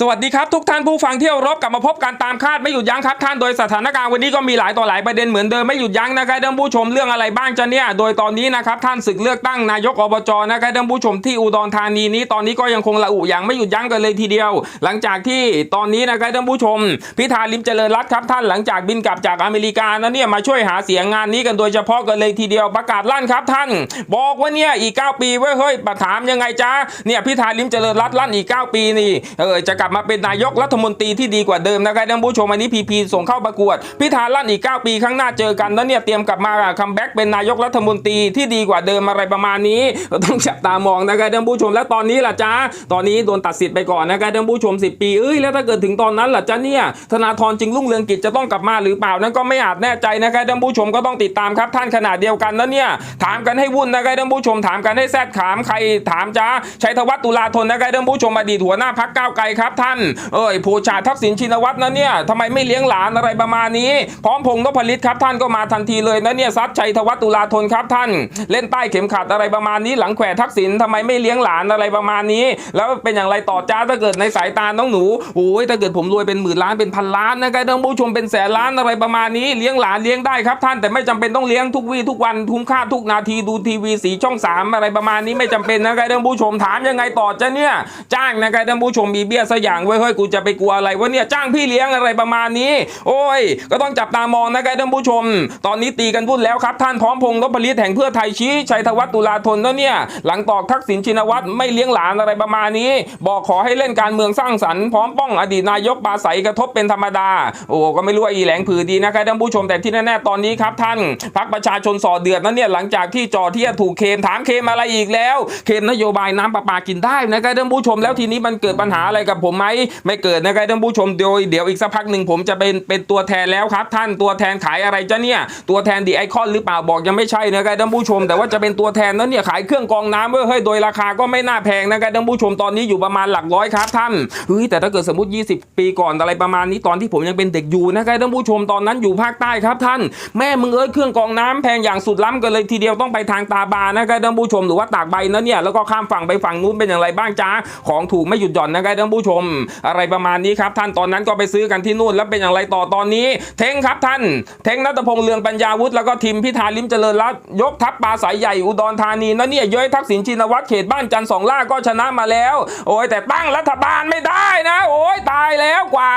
สวัสดีครับ ทุกท่านผู้ฟังที่เคารพกลับมาพบกันตามคาดไม่หยุดยั้งครับท่านโดยสถานการณ์วันนี้ก็มีหลายต่อหลายประเด็นเหมือนเดิมไม่หยุดยั้งนะครับท่านผู้ชมเรื่องอะไรบ้างจะเนี่ยโดยตอนนี้นะครับท่านศึกเลือกตั้งนายกอบจนะครับท่านผู้ชมที่อุดรธานีนี้ตอนนี้ก็ยังคงระอุอย่างไม่หยุดยั้งกันเลยทีเดียว หลังจากที่ตอนนี้นะครับท่านผู้ชม พิธาลิมเจริญรัตครับท่านหลังจากบินกลับจากอเมริกานะเนี่ยมาช่วยหาเสียงงานนี้กันโดยเฉพาะกันเลยทีเดียวประกาศลั่นครับท่าน บอกว่าเนี่ยอีก 9 ปีเว้ยเฮ้ยปถามยังไงจ้าเนี่ยพิธาลิมเจริญรัตลั่นอีก 9 ปีนี่เออจะกลับมาเป็นนายกรัฐมนตรีที่ดีกว่าเดิมนะครับท่านผู้ชมอันนี้พีพีส่งเข้าประกวด พิธาลั่นอีก 9 ปีข้างหน้าเจอกันแล้วเนี่ยเตรียมกลับมาคัมแบ็กเป็นนายกรัฐมนตรีที่ดีกว่าเดิมอะไรประมาณนี้ต้องจับตามองนะครับท่านผู้ชมแล้วตอนนี้ล่ะจ้าตอนนี้โดนตัดสิทธิ์ไปก่อนนะครับท่านผู้ชม 10 ปีเอ้ยแล้วถ้าเกิดถึงตอนนั้นล่ะจ้าเนี่ยธนาธรจึงรุ่งเรืองกิจจะต้องกลับมาหรือเปล่านั้นก็ไม่อาจแน่ใจนะครับท่านผู้ชมก็ต้องติดตามครับท่านขนาดเดียวกันแล้วเนี่ยถามกันให้วุ่นนะครับท่านผู้ชมถามกันให้แซดขามใครถามจ้าชัยธวัฒน์ตุลาธนนะครับท่านผู้ชมอดีตหัวหน้าพักก้าวไกลครับท่าน เอ้ยผู้ชาทักษิณชินวัตรนะเนี่ยทำไมไม่เลี้ยงหลานอะไรประมาณนี้ พร้อมพงษ์นพลิตครับท่านก็มาทันทีเลยนะเนี่ยซัดชัยธวัฒตุลาธนครับท่าน เล่นใต้เข็มขัดอะไรประมาณนี้ หลังแขวะทักษิณทำไมไม่เลี้ยงหลานอะไรประมาณนี้ แล้วเป็นอย่างไรต่อจ้าถ้าเกิดในสายตาน้องหนูโอ้ยถ้าเกิดผมรวยเป็นหมื่นล้านเป็นพันล้านนะครับท่านผู้ชมเป็นแสนล้านอะไรประมาณนี้ เลี้ยงหลานเลี้ยงได้ครับท่านแต่ไม่จำเป็นต้องเลี้ยงทุกวี่ทุกวันทุกค่าทุกนาทีดูทีวีสีช่องสามอะไรประมาณนี้ไม่จำเป็นนะครับท่านผู้ชมถามยังไงต่อจ้าเนี่ยจ้างนะครับท่านผู้ชมมีเบี้ยสักอย่างไว้เฮ้ยกูจะไปกลัวอะไรวะเนี่ยจ้างพี่เลี้ยงอะไรประมาณนี้ โอ้ย ก็ต้องจับตามองนะครับท่านผู้ชม ตอนนี้ตีกันวุ่นแล้วครับ ท่านพร้อมพงษ์นพลิตแห่งเพื่อไทยชี้ชัยธวัฒน์ตุลาธนแล้วเนี่ย หลังตอกทักษิณชินวัตรไม่เลี้ยงหลานอะไรประมาณนี้ บอกขอให้เล่นการเมืองสร้างสรรค์พร้อมป้องอดีตนายกปราศัยกระทบเป็นธรรมดา โอ้ก็ไม่รู้ว่าอีแหลงผือดีนะครับท่านผู้ชมแต่ที่แน่ๆตอนนี้ครับท่านพักประชาชนส่อเดือดนั้นเนี่ยหลังจากที่จอเทียถูกเคมถามเคมอะไรอีกแล้ว เคมนโยบายน้ำประปากินได้นะครับท่านผู้ชมแล้วทีนี้มันเกิดปัญหาอะไรกับผมไหมไม่เกิดนะครับท่านผู้ชมโดยเดี๋ยวอีกสักพักหนึ่งผมจะเป็นเป็นตัวแทนแล้วครับ ท่านตัวแทนขายอะไรจ้ะเนี่ยตัวแทนดีไอคอนหรือเปล่าบอกยังไม่ใช่นะครับท่านผู้ชม แต่ว่าจะเป็นตัวแทนนั้นเนี่ยขายเครื่องกรองน้ำเว้ยเฮ้ยโดยราคาก็ไม่น่าแพงนะครับท่านผู้ชมตอนนี้อยู่ประมาณหลักร้อยครับท่านเฮ้ยแต่ถ้าเกิดสมมติ 20 ปีก่อนอะไรประมาณนี้ตอนที่ผมยังเป็นเด็กอยู่นะครับท่านผู้ชมตอนนั้นอยู่ภาคใต้ครับท่านแม่มึงเอ้ยเครื่องกรองน้ำแพงอย่างสุดล้ำกันเลยทีเดียวต้องไปทางตาบานะครับท่านผู้ชมหรือว่าตากใบนั้นเนี่ยแล้วก็ข้ามฝั่งไปฝั่งนู้นเป็นอย่างไรบ้างจ้าของถูกไม่หยุดหย่อนนะครับท่านผู้ชมอะไรประมาณนี้ครับท่านตอนนั้นก็ไปซื้อกันที่นู่นแล้วเป็นอย่างไรต่อตอนนี้ เทงครับท่าน เทงนัทพงษ์เลืองปัญญาวุฒิแล้วก็ทีมพิธาลิมเจริญรัตน์ยกทัพปลาสายใหญ่อุดรธานีนะเนี่ยเย้ยทักษิณชินวัตรเขตบ้านจันทร์สองล่าก็ชนะมาแล้ว โอ้ยแต่ตั้งรัฐบาลไม่ได้นะ โอ้ยตายแล้วกว่า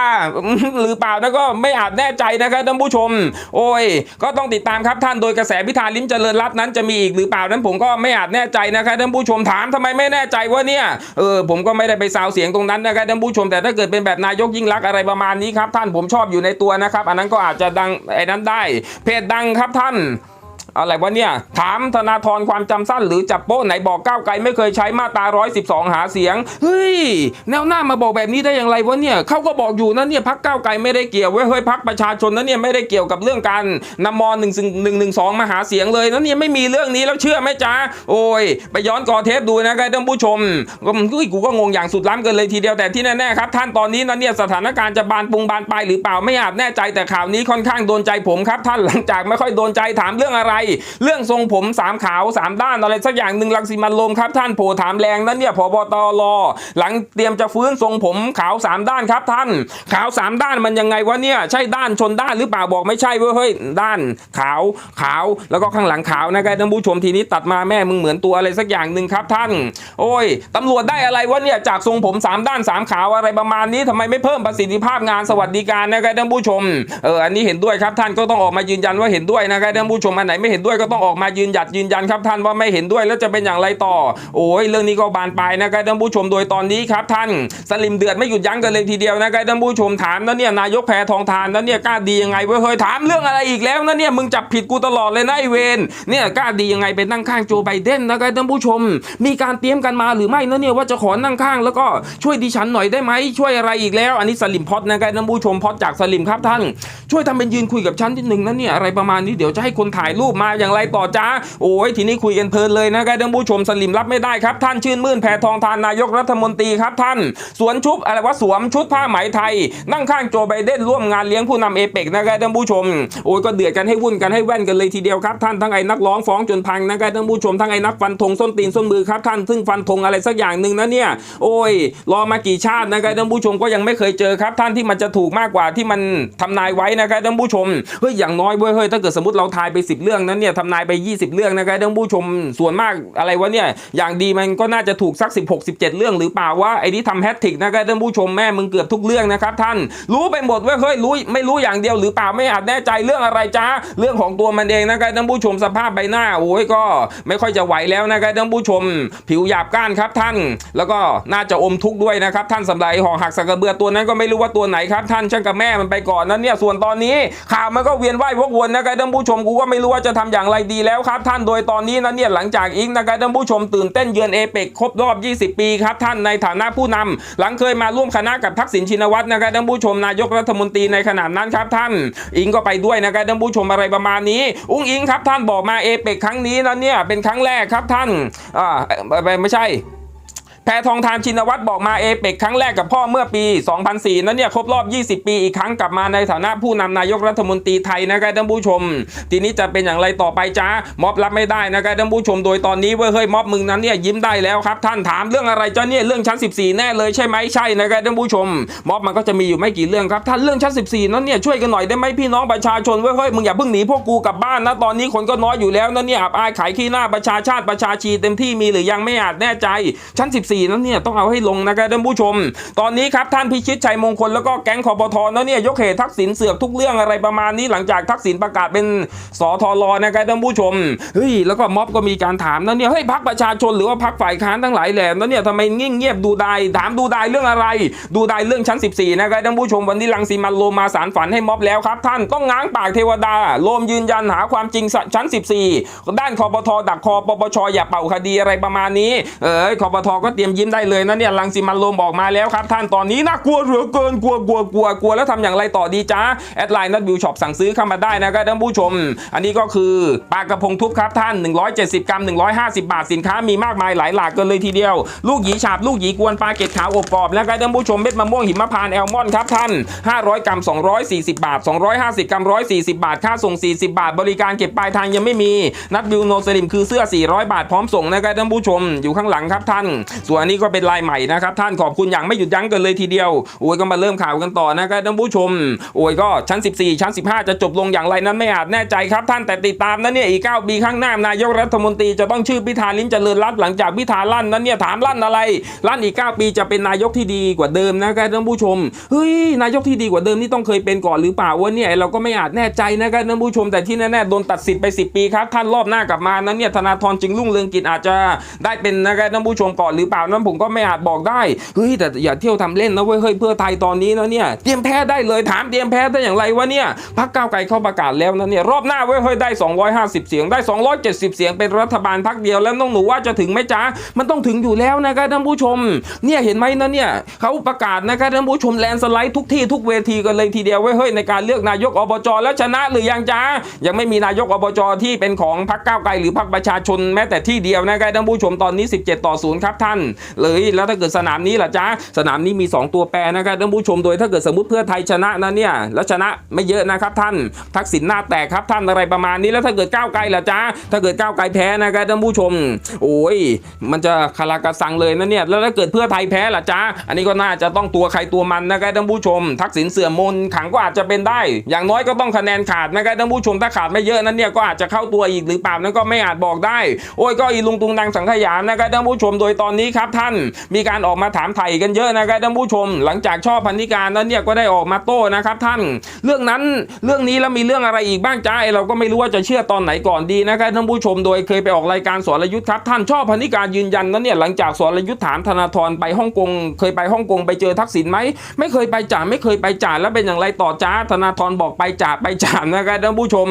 หรือเปล่านะก็ไม่อาจแน่ใจนะครับท่านผู้ชม โอ้ย ก็ต้องติดตามครับท่านโดยกระแสพิธาลิมเจริญรัตน์นั้นจะมีอีกหรือเปล่านั้นผมก็ไม่อาจแน่ใจนะครับท่านผู้ชมถามทำไมไม่แน่ใจว่าเนี่ยเออผมก็ไม่ได้ไปซาวเสียงตรงนั้นนะครับท่านผู้ชมแต่ถ้าเกิดเป็นแบบนายกยิ่งรักอะไรประมาณนี้ครับท่านผมชอบอยู่ในตัวนะครับ อันนั้นก็อาจจะดังไอ้นั้นได้ เพจดังครับท่าน อะไรวะเนี่ย ถามธนาธรความจำสั้น หรือจับโป๊ะไหนบอกก้าวไกลไม่เคยใช้มาตรา 112 หาเสียง เฮ้ย แนวหน้ามาบอกแบบนี้ได้อย่างไรวะเนี่ยเขาก็บอกอยู่นะเนี่ยพักก้าวไกลไม่ได้เกี่ยวเว้ยเฮ้ยพักประชาชนนะเนี่ยไม่ได้เกี่ยวกับเรื่องการนำมหนึ่งหนึ่งหนึ่งสองมาหาเสียงเลยนะเนี่ยไม่มีเรื่องนี้แล้วเชื่อไหมจ๊ะโอ้ย ไปย้อนกอเทปดูนะครับท่านผู้ชมก็เฮ้ยกูก็งงอย่างสุดล้ำกันเลยทีเดียวแต่ที่แน่ๆครับท่านตอนนี้นะเนี่ยสถานการณ์จะบานปรุงบานปลายหรือเปล่าไม่อาจแน่ใจแต่ข่าวนี้ค่อนข้างโดนใจผมครับท่านหลังจากไม่ค่อยโดนใจถามเรื่องอะไรเรื่องทรงผมสามขาวสามด้านอะไรสักอย่างหนึ่งลังสีมันลมครับท่านโผถามแรงนั้นเนี่ยพบตรหลังเตรียมจะฟื้นทรงผมขาวสามด้านครับท่าน ขาวสามด้านมันยังไงวะเนี่ยใช่ด้านชนด้านหรือเปล่าบอกไม่ใช่เว้ยเฮ้ยด้านขาวขาวแล้วก็ข้างหลังขาวนะครับท่านผู้ชมทีนี้ตัดมาแม่มึงเหมือนตัวอะไรสักอย่างหนึ่งครับท่าน โอ้ยตำรวจได้อะไรวะเนี่ยจากทรงผมสามด้านสามขาวอะไรประมาณนี้ทำไมไม่เพิ่มประสิทธิภาพงานสวัสดิการนะครับท่านผู้ชมเอออันนี้เห็นด้วยครับท่านก็ต้องออกมายืนยันว่าเห็นด้วยนะครับท่านผู้ชมอันไหนไม่เห็นด้วยก็ต้องออกมายืนหยัดยืนยันครับท่านว่าไม่เห็นด้วยแล้วจะเป็นอย่างไรต่อ โอ้ยเรื่องนี้ก็บานปลายนะครับท่านผู้ชมโดยตอนนี้ครับท่านสลิมเดือดไม่หยุดยั้งกันเลยทีเดียวนะครับท่านผู้ชมถามนะเนี่ยนายกแพทองทานนะเนี่ยกล้าดียังไงเว้ยเฮ้ยถามเรื่องอะไรอีกแล้วนะเนี่ยมึงจับผิดกูตลอดเลยนะไอเวนเนี่ยกล้าดียังไงเป็นนั่งข้างโจไบเดนนะครับท่านผู้ชม มีการเตรียมกันมาหรือไม่นะเนี่ยว่าจะขอนั่งข้าง แล้วก็ช่วยดิฉันหน่อยได้ไหมช่วยอะไรอีกแล้ว อันนี้สลิมพอดนะครับท่านผู้ชมพอดจากสลิมครับท่าน ช่วยทำเป็นยืนคุยกับฉันนิดนึงนะเนี่ยอะไรประมาณนี้เดี๋ยวจะให้คนถ่ายรูปมาอย่างไรต่อจ้าโอ้ยทีนี้คุยกันเพลินเลยนะครับท่านผู้ชมสลิมรับไม่ได้ครับ ท่านชื่นมื่นแผ่ทองทานนายกรัฐมนตรีครับท่าน สวนชุบอะไรวะสวมชุดผ้าไหมไทย นั่งข้างโจไบเดนร่วมงานเลี้ยงผู้นำเอเปกนะครับท่านผู้ชมโอ้ยก็เดือดกันให้วุ่นกันให้แว่นกันเลยทีเดียวครับท่านทั้งไอ้นักร้องฟ้องจนพังนะครับท่านผู้ชมทั้งไอ้นักฟันธงส้นตีนส้นมือครับท่านซึ่งฟันธงอะไรสักอย่างหนึ่งนะเนี่ยโอ้ยรอมากี่ชาตินะครับท่านผู้ชมก็ยังไม่เคยเจอครับ ท่านที่มันจะถูกมากกว่าที่มันทำนายไว้นะครับท่านผู้ชมเฮ้ยอย่างน้อยเว้ยเฮ้ยถ้าเกิดสมมติเราทายไป 10 เรื่องนนเนี่ยทำนายไป 20 เรื่องนะครับท่านผู้ชมส่วนมากอะไรวะเนี่ยอย่างดีมันก็น่าจะถูกสัก 16 17 เรื่องหรือเปล่าวะไอ้นี่ทำแฮตทริกนะครับท่านผู้ชมแม่มึงเกือบทุกเรื่องนะครับท่านรู้ไปหมดว้ยเฮ้ยรู้ไม่รู้อย่างเดียวหรือเปล่าไม่อาจแน่ใจเรื่องอะไรจ้าเรื่องของตัวมันเองนะครับท่านผู้ชมสภาพใบหน้าโอ้ยก็ไม่ค่อยจะไหวแล้วนะครับท่านผู้ชม ผิวหยาบก้านครับท่าน แล้วก็น่าจะอมทุกข์ด้วยนะครับท่านสำหรับหอหักสักกระเบือตัวนั้นก็ไม่รู้ว่าตัวไหนครับท่านช่างกับแม่มันไปก่อนนั้นเนี่ยส่วนตอนนี้ข่าวมันก็เวียนว่ายพวกวนนะครับท่านผู้ชมกูก็ไม่รู้ว่าจะททำอย่างไรดีแล้วครับท่านโดยตอนนี้นะเนี่ยหลังจากอิงนะครับท่านผู้ชมตื่นเต้นเยือนเอเปกครบรอบ 20 ปีครับท่านในฐานะผู้นำหลังเคยมาร่วมคณะกับทักษิณชินวัตรนะครับท่านผู้ชมนายกรัฐมนตรีในขณะนั้นครับท่าน อิงก็ไปด้วยนะครับท่านผู้ชมอะไรประมาณนี้ อุ้งอิงครับท่านบอกมาเอเปกครั้งนี้นั้นเนี่ยเป็นครั้งแรกครับท่านอ่าไม่ใช่ แพทองทานชินวัตรบอกมาเอเปกครั้งแรกกับพ่อเมื่อปี 2004 นั้นเนี่ยครบรอบ 20 ปีอีกครั้งกลับมาในฐานะผู้นำนายกรัฐมนตรีไทยนะครับท่านผู้ชม ทีนี้จะเป็นอย่างไรต่อไปจ้าม็อบรับไม่ได้นะครับท่านผู้ชมโดยตอนนี้เว้ยเฮ้ยม็อบมึงนั้นเนี่ยยิ้มได้แล้วครับ ท่านถามเรื่องอะไรจ้าเนี่ยเรื่องชั้น 14 แน่เลยใช่ไหมใช่นะครับท่านผู้ชม ม็อบมันก็จะมีอยู่ไม่กี่เรื่องครับท่านเรื่องชั้น 14 นั้นเนี่ยช่วยกันหน่อยได้ไหมพี่น้องประชาชนเว้ยเฮ้ยมึงอย่าเพิ่งหนีพวกกูกลับบ้านนะตอนนี้คนก็น้อยอยู่แล้วนะเนี่ยอับอายขายขี้หน้าประชาชาติประชาชีเต็มที่มีหรือยังไม่อาจแน่ใจชั้น 14นั้นเนี่ยต้องเอาให้ลงนะครับท่านผู้ชม ตอนนี้ครับท่านพิชิตชัยมงคลแล้วก็แก๊งคอปทนั้นเนี่ยยกเหตุทักษิณเสือกทุกเรื่องอะไรประมาณนี้หลังจากทักษิณประกาศเป็นสทรนะครับท่านผู้ชมเฮ้ยแล้วก็ม็อบก็มีการถามนะเนี่ยเฮ้ยพักประชาชนหรือว่าพักฝ่ายค้านทั้งหลายแหล่นั้นเนี่ยทำไมเงียบเงียบดูไดายถามดูไดายเรื่องอะไร ดูไดายเรื่องชั้น 14นะครับท่านผู้ชมวันนี้ลังสีมันโลมาสารฝันให้ม็อบแล้วครับ ท่านต้องง้างปากเทวดาโลมยืนยันหาความจริงชั้น 14 ด้านคอปทดักคอปปชอย่าเป่าคดีอะไรประมาณนี้เออคอปทก็เตรียมยิ้มได้เลยนะเนี่ยลังสีมันโลมบอกมาแล้วครับ ท่านตอนนี้น่ากลัวเหลือเกินกลัวกลัวกลัวกลัวแล้วทำอย่างไรต่อดีจ้าแอดไลน์นัดบิวช็อปสั่งซื้อเข้ามาได้นะครับท่านผู้ชม อันนี้ก็คือปลากระพงทุบครับท่าน 170 กรัม 150 บาทสินค้ามีมากมายหลายหลากกันเลยทีเดียว ลูกหยีฉาบลูกหยีกวนปลาเกล็ดขาวอบกรอบนะครับท่านผู้ชมเม็ดมะม่วงหิมพานแอลมอนครับท่าน 500 กรัม 240 บาท 250 กรัม 140 บาท ค่าส่ง 40 บาท บริการเก็บปลายทางยังไม่มี นัดบิวโนสลิมคือเสื้อ 400 บาทพร้อมส่งนะครับท่านผู้ชมอยู่ข้างหลังครับท่านส่วนอันนี้ก็เป็นลายใหม่นะครับท่านขอบคุณอย่างไม่หยุดยั้งกันเลยทีเดียวโอ้ยก็มาเริ่มข่าวกันต่อนะครับท่านผู้ชมโอ้ยก็ชั้น 14 ชั้น 15 จะจบลงอย่างไรนั้นไม่อาจแน่ใจครับท่านแต่ติดตามนะเนี่ยอีก9ปีข้างหน้านายกรัฐมนตรีจะต้องชื่อพิธาลิ้มเจริญรัตน์หลังจากพิธาลั่นนั้นเนี่ยถามลั่นอะไรลั่นอีก 9 ปีจะเป็นนายกที่ดีกว่าเดิมนะครับท่านผู้ชมเฮ้ยนายกที่ดีกว่าเดิมนี่ต้องเคยเป็นก่อนหรือเปล่าวะเนี่ยเราก็ไม่อาจแน่ใจนะครับท่านผู้ชมแต่ที่แน่ๆโดนตัดสิทธิ์ไป 10 ปีครับท่านรอบหน้ากลับมานั้นเนี่ยธนาธรจึงรุ่งเรืองกิจอาจจะได้เป็นนะครับท่านผู้ชมก่อนหรือเปล่านั้นผมก็ไม่อาจบอกได้เฮ้ยแต่อย่าเที่ยวทำเล่นนะเว้ยเฮ้ยเพื่อไทยตอนนี้นะเนี่ยเตรียมแพ้ได้เลยถามเตรียมแพ้ได้อย่างไรวะเนี่ยพักก้าวไกลเข้าประกาศแล้วนะเนี่ยรอบหน้าเว้ยเฮ้ยได้ 250 เสียงได้ 270 เสียงเป็นรัฐบาลพักเดียวแล้วน้องหนูว่าจะถึงไหมจ๊ะมันต้องถึงอยู่แล้วนะครับท่านผู้ชม เนี่ยเห็นไหมนะเนี่ยเขาประกาศนะครับท่านผู้ชมแลนสไลด์ทุกที่ทุกเวทีกันเลยทีเดียวเว้ยเฮ้ยในการเลือกนายกอบจแล้วชนะหรือยังจ๊ะยังไม่มีนายกอบจที่เป็นของพรรคก้าวไกลหรือพรรคประชาชนแม้แต่ที่เดียวนะครับท่านผู้ชมตอนนี้ 17 ต่อ 0 ครับท่านเลยแล้วถ้าเกิดสนามนี้ล่ะจ๊ะสนามนี้มี 2 ตัวแปรนะครับท่านผู้ชมโดยถ้าเกิดสมมติเพื่อไทยชนะนะเนี่ยแล้วชนะไม่เยอะนะครับท่าน ทักษิณหน้าแตกครับท่านอะไรประมาณนี้แล้วถ้าเกิดก้าวไกลล่ะจ๊ะถ้าเกิดก้าวไกลแพ้นะครับท่านผู้ชม โอ้ยมันจะคาราคาซังเลยนะเนี่ยแล้วถ้าเกิดเพื่อไทยแพ้ล่ะจ๊ะอันนี้ก็น่าจะต้องตัวใครตัวมันนะครับท่านผู้ชม ทักษิณเสื่อมมนขังก็อาจจะเป็นได้ อย่างน้อยก็ต้องคะแนนขาดนะครับท่านผู้ชมถ้าขาดไม่เยอะนั้นเนี่ยก็อาจจะเข้าตัวอีกหรือเปล่านั้นก็ไม่อาจบอกได้ โอ้ยก็อีลุงตุงนางสังขยานนะครับท่านผู้ชมโดยตอนนี้ครับับท่าน มีการออกมาถามไถ่กันเยอะนะครับท่านผู้ชม หลังจากช่อพันธิการนั้นเนี่ยก็ได้ออกมาโต้นะครับท่าน เรื่องนั้นเรื่องนี้แล้วมีเรื่องอะไรอีกบ้างจ้าเราก็ไม่รู้ว่าจะเชื่อตอนไหนก่อนดีนะครับท่านผู้ชมโดยเคยไปออกรายการสรยุทธ์ครับท่านชอบพันธิการยืนยันนั้นเนี่ยหลังจากสรยุทธ์ถามธนาธรไปฮ่องกงเคยไปฮ่องกงไปเจอทักษิณไหมไม่เคยไปจ่าไม่เคยไปจ่าแล้วเป็นอย่างไรต่อจ้าธนาธรบอกไปจ่าไปจ่านะครับท่านผู้ชม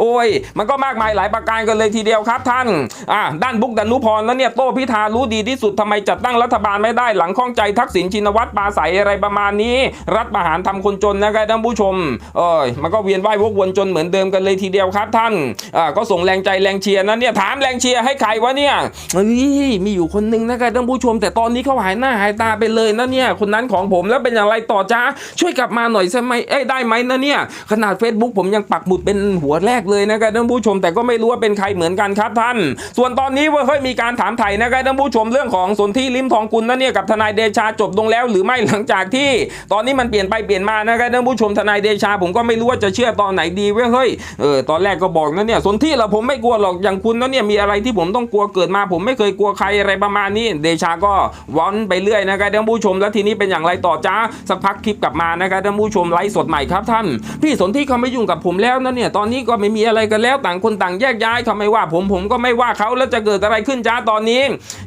โอ้ย มันก็มากมายหลายประการกันเลยทีเดียวครับท่านอ่าด้านบุกดานุพรแล้วเนี่ยโต้พิธารู้ดีที่สุดทำไมมจัดตั้งรัฐบาลไม่ได้หลังข้องใจทักษิณชินวัตรปาศัยอะไรประมาณนี้ รัฐประหารทำคนจนนะครับท่านผู้ชมเออมันก็เวียนว่ายวกวนจนเหมือนเดิมกันเลยทีเดียวครับท่านอ่าก็ส่งแรงใจแรงเชียร์นะเนี่ยถามแรงเชียร์ให้ใครวะเนี่ยเฮ้ยมีอยู่คนหนึงนะครับท่านผู้ชม แต่ตอนนี้เขาหายหน้าหายตาไปเลยนะเนี่ยคนนั้นของผมแล้วเป็นอย่างไรต่อจ้าช่วยกลับมาหน่อยใช่ไหมเอ้ได้ไหมนะเนี่ยขนาด Facebook ผมยังปักหมุดเป็นหัวแรกเลยนะครับท่านผู้ชม แต่ก็ไม่รู้ว่าเป็นใครเหมือนกันครับท่าน ส่วนตอนนี้ว่าเฮ้ยมีการถามไถ่นะครับท่านผู้ชมเรื่องของสนธิลิมทองกุลนะเนี่ยกับทนายเดชาจบลงแล้ว หรือไม่หลังจากที่ ตอนนี้มันเปลี่ยนไปเปลี่ยนมานะครับท่านผู้ชมทนายเดชาผมก็ไม่รู้ว่าจะเชื่อตอนไหนดีเว้ยเฮ้ยเออตอนแรกก็บอกนะเนี่ยสนธิเราผมไม่กลัวหรอกอย่างคุณนะเนี่ยมีอะไรที่ผมต้องกลัวเกิดมา ผมไม่เคยกลัวใครอะไรประมาณนี้ เดชาก็วอนไปเรื่อยนะครับท่านผู้ชมแล้วทีนี้เป็นอย่างไรต่อจ้าสักพักคลิปกลับมานะครับท่านผู้ชมไลฟ์สดใหม่ครับท่านพี่สนธิเขาไม่ยุ่งกับผมแล้วนะเนี่ยตอนนี้ก็ไม่มีอะไรกันแล้วต่างคนต่างแยกย้ายเขาไม่ว่าผมผมก็ไม่ว่าเขาแล้วจะเกิดอะไรขึ้นจ้าตอนนี้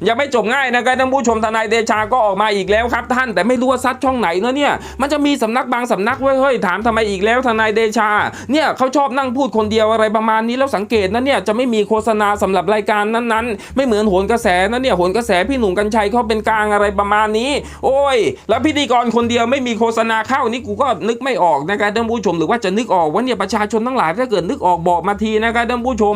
ยังไม่จบง่ายนะครับท่านผู้ชมทนายเดชาก็ออกมาอีกแล้วครับท่านแต่ไม่รู้ว่าซัดช่องไหนเนะเนี่ยมันจะมีสำนักบางสำนักเว้ยเฮ้ยถามทำไมอีกแล้วทนายเดชา เนี่ยเขาชอบนั่งพูดคนเดียวอะไรประมาณนี้แล้วสังเกตนะเนี่ยจะไม่มีโฆษณาสำหรับรายการนั้นๆ ไม่เหมือนโหนกระแสนะเนี่ยโหนกระแสพี่หนุ่มกัญชัยเขาเป็นกลางอะไรประมาณนี้ โอ้ย แล้วพิธีกรคนเดียวไม่มีโฆษณาเข้านี่กูก็นึกไม่ออกนะครับท่านผู้ชมหรือว่าจะนึกออกว่าเนี่ยประชาชนทั้งหลายถ้าเกิดนึกออกบอกมาทีนะครับท่านผู้ชม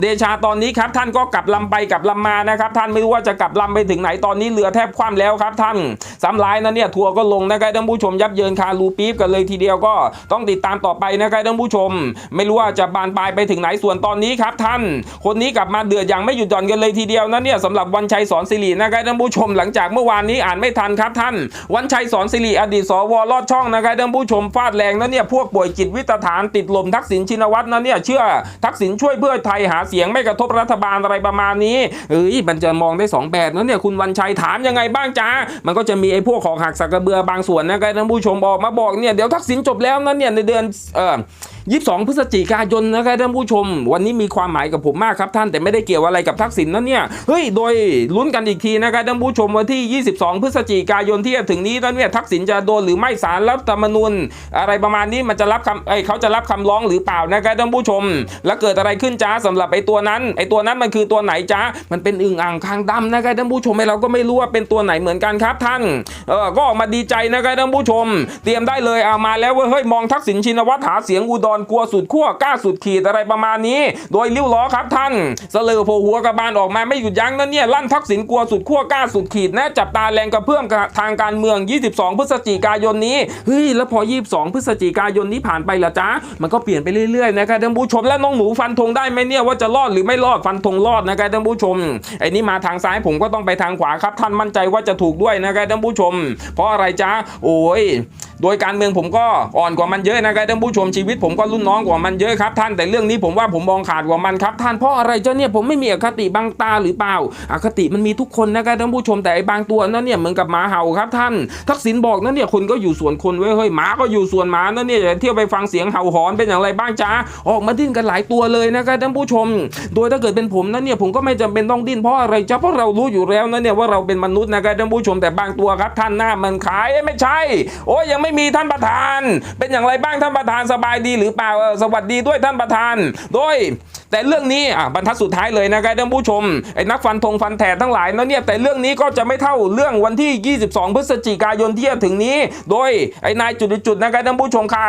เดชาตอนนี้ครับท่านก็กลับลำไปกลับลำมานะครับท่านไม่รู้ว่าจะกลับลำไปถึงไหนตอนนี้เรือแทบคว่ำแล้วครับท่านสำลายนะเนี่ยทัวร์ก็ลงนะครับท่านผู้ชมยับเยินคารูปี๊บกันเลยทีเดียวก็ต้องติดตามต่อไปนะครับท่านผู้ชม ไม่รู้ว่าจะบานปลายไปถึงไหนส่วนตอนนี้ครับท่าน คนนี้กลับมาเดือดอย่างไม่หยุดหย่อนกันเลยทีเดียวนะเนี่ยสำหรับวันชัยสอนสิรินะครับท่านผู้ชมหลังจากเมื่อวานนี้อ่านไม่ทันครับท่าน วันชัยสอนสิริอดีตสวลอดช่องนะครับท่านผู้ชมฟาดแรงนะเนี่ยพวกป่วยจิตวิตฐานติดลมทักษิณชินวัตรนะเนี่ยเชื่อทักษิณช่วยเพื่อไทยหาเสียงไม่กระทบรัฐบาลอะไรประมาณนี้เอ้ยมันจะมองได้สองแบบนะเนี่ยคุณวันชัยถามยังไงบ้างจ้ามันก็จะมีไอ้พวกของหักสักกระเบือบางส่วนนะครับท่านผู้ชมออกมาบอกเนี่ยเดี๋ยวทักษิณจบแล้วนะเนี่ยในเดือนเอ่อ22 พฤศจิกายนนะครับท่านผู้ชม วันนี้มีความหมายกับผมมากครับท่านแต่ไม่ได้เกี่ยวอะไรกับทักษิณนะเนี่ยเฮ้ยโดยลุ้นกันอีกทีนะครับท่านผู้ชมวันที่ 22 พฤศจิกายนที่จะถึงนี้นั้นเนี่ยทักษิณจะโดนหรือไม่สารรัฐธรรมนูญอะไรประมาณนี้มันจะรับคำเอ้เขาจะรับคำร้องหรือเปล่านะครับท่านผู้ชม แล้วเกิดอะไรขึ้นจ้าสำหรับไอ้ตัวนั้นไอ้ตัวนั้นมันคือตัวไหนจ้ามันเป็นอึ่งอ่างคางดำนะครับท่านผู้ชมไอเราก็ไม่รู้ว่าเป็นตัวไหนเหมือนกันครับท่านเออก็ออกมาดีใจนะครับท่านผู้ชม เตรียมได้เลยเอามาแล้วเว้ยเฮ้ยมองทักษิณชินวัตรหาเสียงอุดรกลัวสุดขั้วกล้าสุดขีดอะไรประมาณนี้ โดยลิ้วล้อครับท่านเสลอโผหัวกระบาลออกมาไม่หยุดยั้งนะเนี่ยลั่นทักษิณกลัวสุดขั้วกล้าสุดขีดนะจับตาแรงกระเพื่อมทางการเมือง 22 พฤศจิกายนนี้เฮ้ยแล้วพอ 22 พฤศจิกายนนี้ผ่านไปละจ้ามันก็เปลี่ยนไปเรื่อยๆนะครับท่านผู้ชมและน้องหนูฟันธงได้ไหมเนี่ยว่าจะรอดหรือไม่รอดฟันธงรอดนะครับท่านผู้ชมไอ้นี่มาทางซ้ายผมก็ต้องไปทางขวาครับท่านมั่นใจว่าจะถูกด้วยนะครับท่านผู้ชม เพราะอะไรจ้าโอ้ย โดยการเมืองผมก็อ่อนกว่ามันเยอะนะครับท่านผู้ชมชีวิตผมก็รุ่นน้องกว่ามันเยอะครับท่านแต่เรื่องนี้ผมว่าผมมองขาดกว่ามันครับท่านเพราะอะไรเจ้าเนี่ยผมไม่มีอคติบางตาหรือเปล่าอคติมันมีทุกคนนะครับท่านผู้ชมแต่ไอ้บางตัวนั้นเนี่ยเหมือนกับหมาเห่าครับท่าน ทักษิณบอกนั้นเนี่ยคนก็อยู่ส่วนคนเว้ยเฮ้ยหมาก็อยู่ส่วนหมานั่นเนี่ยเที่ยวไปฟังเสียงเห่าหอนเป็นอย่างไรบ้างจ้าออกมาดิ้นกันหลายตัวเลยนะครับท่านผู้ชม โดยถ้าเกิดเป็นผมนั้นเนี่ยผมก็ไม่จำเป็นต้องดิ้นเพราะอะไรจ้าเพราะเรารู้อยู่แล้วนะเนี่ยว่าเราเป็นมนุษย์นะครับท่านผู้ชมแต่บางตัวครับท่านหน้ามันขายไม่ใช่ โอ้ยยังไม่มีท่านประธาน เป็นอย่างไรบ้างท่านประธานสบายดีหรือเปล่าสวัสดีด้วยท่านประธาน โดย แต่เรื่องนี้อะบรรทัดสุดท้ายเลยนะครับท่านผู้ชมไอ้นักฟันธงฟันแถดทั้งหลายเนาะเนี่ยแต่เรื่องนี้ก็จะไม่เท่าเรื่องวันที่ 22 พฤศจิกายนที่จะถึงนี้ โดยไอ้นายจุดๆนะครับท่านผู้ชมค่ะ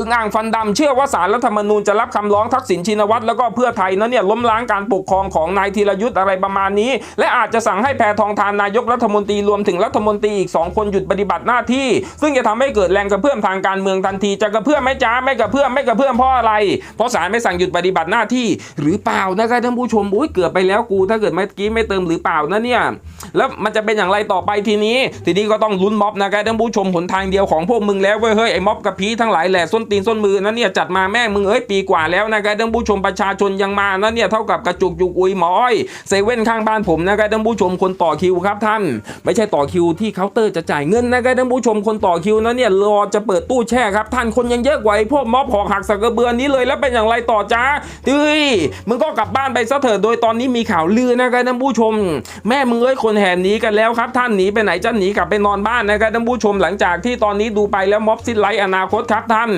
อ่อนอึ่งอ่างฟันดำเชื่อว่าสารรัฐธรรมนูญจะรับคำร้องทักษิณชินวัตรแล้วก็เพื่อไทยนั้นเนี่ยล้มล้างการปกครองของนายธีรยุทธ์อะไรประมาณนี้ และอาจจะสั่งให้แพทองทานนายกรัฐมนตรีรวมถึงรัฐมนตรีอีก 2 คนหยุดปฏิบัติหน้าที่ ซึ่งจะทำให้เกิดแรงกระเพื่อมทางการเมืองทันทีจะกระเพื่อมไหม่จ้าไม่กระเพื่อมไม่กระเพื่อมเพราะอะไร เพราะศาลไม่สั่งหยุดปฏิบัติหน้าที่ หรือเปล่านะครับท่านผู้ชมอุ้ยเกือบไปแล้วกู ถ้าเกิดเมื่อกี้ไม่เติมหรือเปล่านะเนี่ยแล้วมันจะเป็นอย่างไรต่อไปทีนี้ ทีนี้ก็ต้องลุ้นม็อบนะครับท่านผู้ชมหนทางเดียวของพวกมึงแล้วเว้ยเฮ้ยไอ้ม็อบกับพีทั้งหลายแหละส้นตีนส้นมือนั่นเนี่ยจัดมาแม่มึงเอ้ยปีกว่าแล้วนะครับท่านผู้ชมประชาชนยังมานั่นเนี่ยเท่ากับกระจุกจุกอุยหมอยเซเว่นข้างบ้านผมนะครับท่านผู้ชมคนต่อคิวครับท่าน ไม่ใช่ต่อคิวที่เคาน์เตอร์จะจ่ายเงินนะครับท่านผู้ชมคนต่อคิวนั่นเนี่ยรอจะเปิดตู้แช่ครับท่านคนยังเยอะกว่าไอ้พวกม็อบหอกหักสักกระเบือนี้เลยแล้วเป็นอย่างไรต่อจ้าเฮ้ยมึงก็กลับบ้านไปซะเถิดโดยตอนนี้มีข่าวลือนะครับท่านผู้ชม แม่มึงเอ้ยคนแห่หนีกันแล้วครับ ท่านหนีไปไหนจะหนีกลับไปนอนบ้านนะครับท่านผู้ชมหลังจากที่ตอนนี้ดูไปแล้วม็อบสิ้นไรอนาคตครับท่าน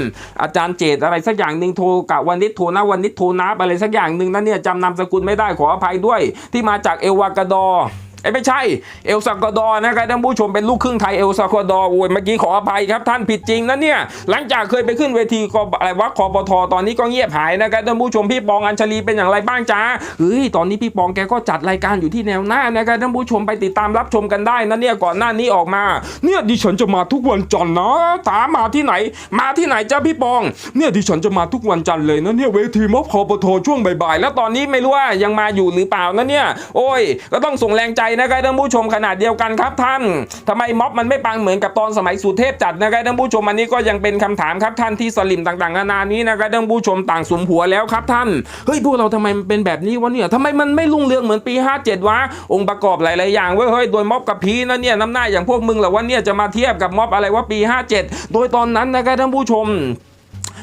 อาจารย์เจตอะไรสักอย่างหนึ่งโทรกะวันนิดโทรนะวันนิดโทรนับอะไรสักอย่างหนึ่งนั่นเนี่ยจำนามสกุลไม่ได้ขออภัยด้วย ที่มาจากเอลวากาดอร์ ไอ้ไม่ใช่เอลซากวาดอร์นะครับท่านผู้ชมเป็นลูกครึ่งไทยเอลซากวาดอร์โอ้ยเมื่อกี้ขออภัยครับท่านผิดจริงนะเนี่ยหลังจากเคยไปขึ้นเวทีกอะไรวะคอปทตอนนี้ก็เงียบหายนะครับท่านผู้ชมพี่ปองอัญชลีเป็นอย่างไรบ้างจ้าเฮ้ยตอนนี้พี่ปองแกก็จัดรายการอยู่ที่แนวหน้านะครับท่านผู้ชมไปติดตามรับชมกันได้นะเนี่ยก่อนหน้านี้ออกมา เนี่ยดิฉันจะมาทุกวันจันทร์นะถามมาที่ไหน มาที่ไหนจ้าพี่ปอง เนี่ยดิฉันจะมาทุกวันจันทร์เลยนะเนี่ยเวทีม็อบคอปทช่วงบ่ายๆแล้วตอนนี้ไม่รู้ว่ายังมาอยู่หรือเปล่านะเนี่ยโอ้ยก็ต้องส่งแรงใจนะครับท่านผู้ชมขนาดเดียวกันครับท่านทำไมม็อบมันไม่ปังเหมือนกับตอนสมัยสุเทพจัดนะครับท่านผู้ชมอันนี้ก็ยังเป็นคำถามครับท่านที่สลิมต่างๆนานานี้นะครับท่านผู้ชมต่างสุมหัวแล้วครับท่านเฮ้ยพวกเราทำไมมันเป็นแบบนี้วะเนี่ยทำไมมันไม่รุ่งเรืองเหมือนปี 57วะองค์ประกอบหลายๆอย่างเว้ยเฮ้ยโดยม็อบกับพีนะเนี่ยน้ำหน้าอย่างพวกมึงเหรอว่าเนี่ยจะมาเทียบกับม็อบอะไรว่าปี 57 โดยตอนนั้นนะครับท่านผู้ชม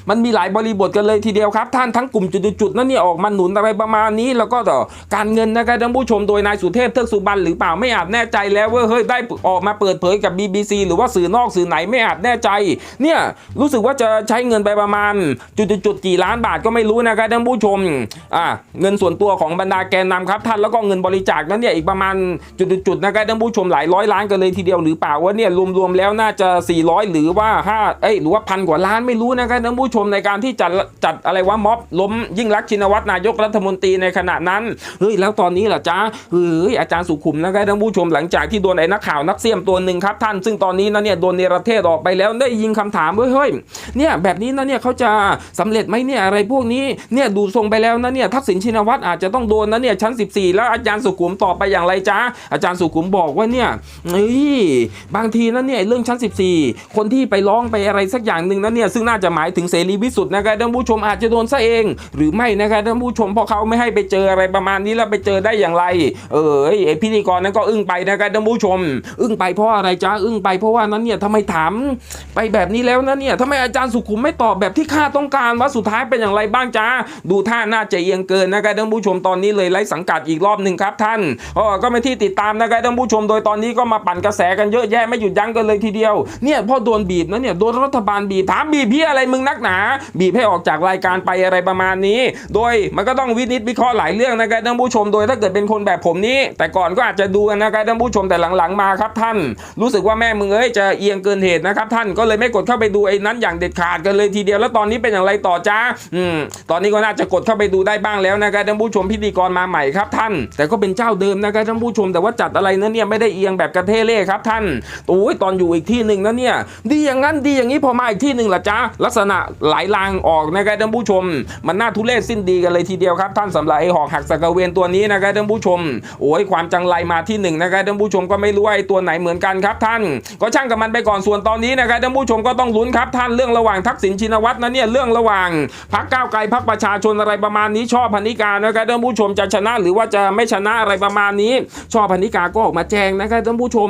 มันมีหลายบริบทกันเลยทีเดียวครับ ท่านทั้งกลุ่มจุดๆนั่นเนี่ยออกมาหนุนอะไรประมาณนี้แล้วก็ต่อการเงินนะครับท่านผู้ชมโดยนายสุเทพเทือกสุบรรณหรือเปล่าไม่อาจแน่ใจแล้วเว่าเฮ้ยได้ออกมาเปิดเผยกับ BBC หรือว่าสื่อนอกสื่อไหนไม่อาจแน่ใจ เนี่ยรู้สึกว่าจะใช้เงินไปประมาณจุดๆกี่ล้านบาทก็ไม่รู้นะครับท่านผู้ชมอ่าเงินส่วนตัวของบรรดาแกนนำครับท่านแล้วก็เงินบริจาคนั้นเนี่ยอีกประมาณจุดๆๆนะครับท่านผู้ชมหลายร้อยล้านกันเลยทีเดียวหรือเปล่าว่าเนี่ยรวมๆแล้วน่าจะ 400 หรือว่า5เอ้ยหรือว่าพันกว่าล้านไม่รู้นะครับท่านผู้ชมในการที่จัดจัดอะไรว่าม็อบล้มยิ่งรักชินวัตรนายกรัฐมนตรีในขณะนั้นเฮ้ยแล้วตอนนี้ล่ะจ๊ะเฮ้ยอาจารย์สุขุมนะครับท่านผู้ชมหลังจากที่โดนไอ้นักข่าวนักเสี่ยมตัวหนึ่งครับท่านซึ่งตอนนี้นะเนี่ยโดนเนรเทศออกไปแล้วได้ยิงคำถามเฮ้ยเนี่ยแบบนี้นะเนี่ยเขาจะสำเร็จไหมเนี่ยอะไรพวกนี้เนี่ยดูทรงไปแล้วนะเนี่ยทักษิณชินวัตรอาจจะต้องโดนนะเนี่ยชั้น 14 แล้วอาจารย์สุขุมตอบไปอย่างไรจ๊ะอาจารย์สุขุมบอกว่าเนี่ยเฮ้ยบางทีนะเนี่ยเรื่องชั้น 14 คนที่ไปร้องไปอะไรสักอย่างหนึ่งนะเนี่ยซึ่งน่าจะหมายถึงเสรีวิสุทธ์นะครับท่านผู้ชมอาจจะโดนซะเอง หรือไม่นะครับท่านผู้ชมเพราะเขาไม่ให้ไปเจออะไรประมาณนี้แล้วไปเจอได้อย่างไร เออไอพิธีกรนั้นก็อึ้งไปนะครับท่านผู้ชม อึ้งไปเพราะอะไรจ๊ะอึ้งไปเพราะว่านั้นเนี่ยทำไมถามไปแบบนี้แล้วนะเนี่ยทำไมอาจารย์สุขุมไม่ตอบแบบที่ข้าต้องการว่าสุดท้ายเป็นอย่างไรบ้างจ๊ะดูท่าน่าจะเอียงเกินนะครับท่านผู้ชมตอนนี้เลยไล่สังกัดอีกรอบหนึ่งครับท่านอ๋อก็เป็นที่ติดตามนะครับท่านผู้ชมโดยตอนนี้ก็มาปั่นกระแสกันเยอะแยะไม่หยุดยั้งกันเลยทีเดียวเนี่ยพอโดนบีบนะเนี่ยโดนรัฐบาลบีบถามบีบพี่อะไรมึงนักหนา บีบให้ออกจากรายการไปอะไรประมาณนี้ โดยมันก็ต้องวินิจวิเคราะห์หลายเรื่องนะครับท่านผู้ชมโดยถ้าเกิดเป็นคนแบบผมนี้ แต่ก่อนก็อาจจะดูกันนะครับท่านผู้ชมแต่หลังๆมาครับท่าน รู้สึกว่าแม่มึงเอ้ยจะเอียงเกินเหตุนะครับท่านก็เลยไม่กดเข้าไปดูไอ้นั้นอย่างเด็ดขาดกันเลยทีเดียวแล้วตอนนี้เป็นอย่างไรต่อจ้าอืมตอนนี้ก็น่าจะกดเข้าไปดูได้บ้างแล้วนะครับท่านผู้ชมพิธีกรมาใหม่ครับท่าน แต่ก็เป็นเจ้าเดิมนะครับท่านผู้ชมแต่ว่าจัดอะไรนั้นเนี่ยไม่ได้เอียงแบบกระเทเล่ครับท่านโอ้ยตอนอยู่อีกที่หนึ่งนะเนี่ยดีอย่างนั้นดีอย่างนี้พอมาอีกที่หนึ่งล่ะจ้าลักษณะไหลลางออกนะครับท่านผู้ชม มันน่าทุเรศสิ้นดีกันเลยทีเดียวครับ ท่านสำหรับไอหอกหักสกกระเวนตัวนี้นะครับท่านผู้ชมโอ้ยความจังไรมาที่หนึ่งนะครับท่านผู้ชมก็ไม่รู้ไอตัวไหนเหมือนกันครับ ท่านก็ช่างกับมันไปก่อนส่วนตอนนี้นะครับท่านผู้ชมก็ต้องลุ้นครับท่านเรื่องระหว่างทักษิณชินวัตรนะเนี่ยเรื่องระหว่างพักก้าวไกลพักประชาชนอะไรประมาณนี้ชอบพันิกานะครับท่านผู้ชมจะชนะหรือว่าจะไม่ชนะอะไรประมาณนี้ ชอบพันิกาก็ออกมาแจงนะครับท่านผู้ชม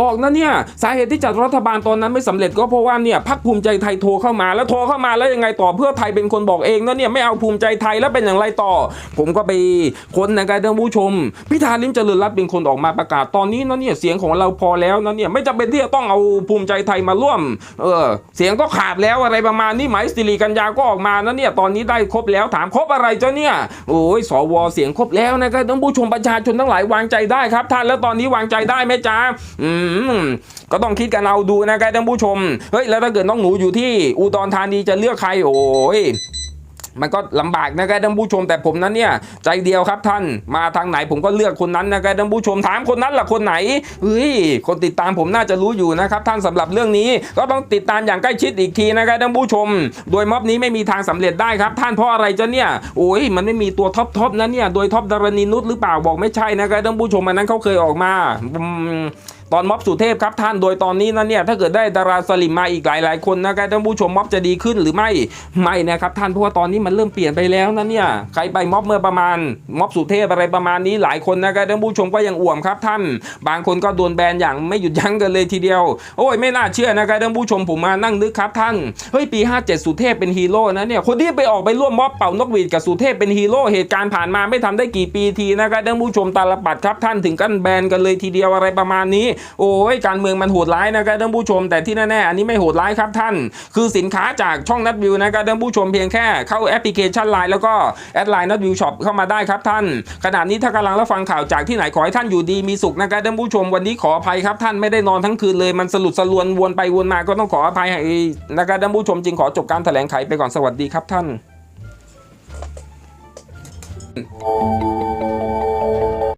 บอกนะเนี่ยสาเหตุที่จัดรัฐบาลตอนนั้นไม่สำเร็จก็เพราะว่าเนี่ยพักภูมิใจไทยโทรเข้ามาแล้วโทรเข้ามาแล้วยังไงต่อเพื่อไทยเป็นคนบอกเองนะเนี่ยไม่เอาภูมิใจไทยแล้วเป็นอย่างไรต่อ ผมก็ไปค้นนะครับท่านผู้ชม พิธาลิมเจริญรัตน์เป็นคนออกมาประกาศตอนนี้นะเนี่ยเสียงของเราพอแล้วนะเนี่ยไม่จำเป็นที่จะต้องเอาภูมิใจไทยมาร่วมเออเสียงก็ขาดแล้วอะไรประมาณนี้ไหมสิริกัญญาก็ออกมานะเนี่ยตอนนี้ได้ครบแล้วถามครบอะไรเจ้าเนี่ยโอ้ยสวเสียงครบแล้วนะครับท่านผู้ชมประชาชนทั้งหลายวางใจได้ครับท่านแล้วตอนนี้วางใจได้ไหมจ๊ะอืมก็ต้องคิดกันเอาดูนะครับท่านผู้ชมเฮ้ยแล้วถ้าเกิดน้องหนูอยู่ที่อุดรธานีจะเลือกใครโอ้ยมันก็ลำบากนะครับท่านผู้ชมแต่ผมนั้นเนี่ยใจเดียวครับท่านมาทางไหนผมก็เลือกคนนั้นนะครับท่านผู้ชมถามคนนั้นล่ะคนไหนเฮ้ยคนติดตามผมน่าจะรู้อยู่นะครับท่านสำหรับเรื่องนี้ก็ต้องติดตามอย่างใกล้ชิดอีกทีนะครับท่านผู้ชม โดยม็อบนี้ไม่มีทางสำเร็จได้ครับ ท่านเพราะอะไรจะเนี่ยโอ้ยมันไม่มีตัวท็อปท็อปนะเนี่ยโดยท็อปดารณีนุชหรือเปล่าบอกไม่ใช่นะครับท่านผู้ชมอันนั้นเขาเคยออกมาอืม ตอนม็อบสุเทพครับท่านโดยตอนนี้นะเนี่ยถ้าเกิดได้ดาราสลิมมาอีกหลายๆ คนนะครับท่านผู้ชมม็อบจะดีขึ้นหรือไม่ไม่นะครับท่านเพราะว่าตอนนี้มันเริ่มเปลี่ยนไปแล้วนะเนี่ยใครไปม็อบเมื่อประมาณม็อบสุเทพอะไรประมาณนี้หลายคนนะครับท่านผู้ชมก็ยังอ่วมครับท่าน บางคนก็โดนแบนอย่างไม่หยุดยั้งกันเลยทีเดียว โอ้ยไม่น่าเชื่อนะครับท่านผู้ชมผมมานั่งนึกครับท่านเฮ้ยปี 57 สุเทพเป็นฮีโร่นะเนี่ยคนที่ไปออกไปร่วมม็อบเป่านกหวีดกับสุเทพเป็นฮีโร่เหตุการณ์ผ่านมาไม่ทำได้กี่ปีทีนะครับท่านผู้ชมตาลปัดครับท่านถึงกันแบนกันเลยทีเดียวอะไรประมาณนี้โอ้ยการเมืองมันโหดร้ายนะครับท่านผู้ชม แต่ที่แน่ๆอันนี้ไม่โหดร้ายครับท่าน คือสินค้าจากช่องนัดวิวนะครับท่านผู้ชมเพียงแค่เข้าแอปพลิเคชันไลน์แล้วก็แอดไลน์นัดวิวช็อปเข้ามาได้ครับท่านขณะนี้ถ้ากำลังรับฟังข่าวจากที่ไหนขอให้ท่านอยู่ดีมีสุขนะครับท่านผู้ชมวันนี้ขออภัยครับท่านไม่ได้นอนทั้งคืนเลยมันสลุดสลวนวนไปวนมาก็ต้องขออภัยให้นะครับท่านผู้ชมจึงขอจบการแถลงไขไปก่อนสวัสดีครับท่าน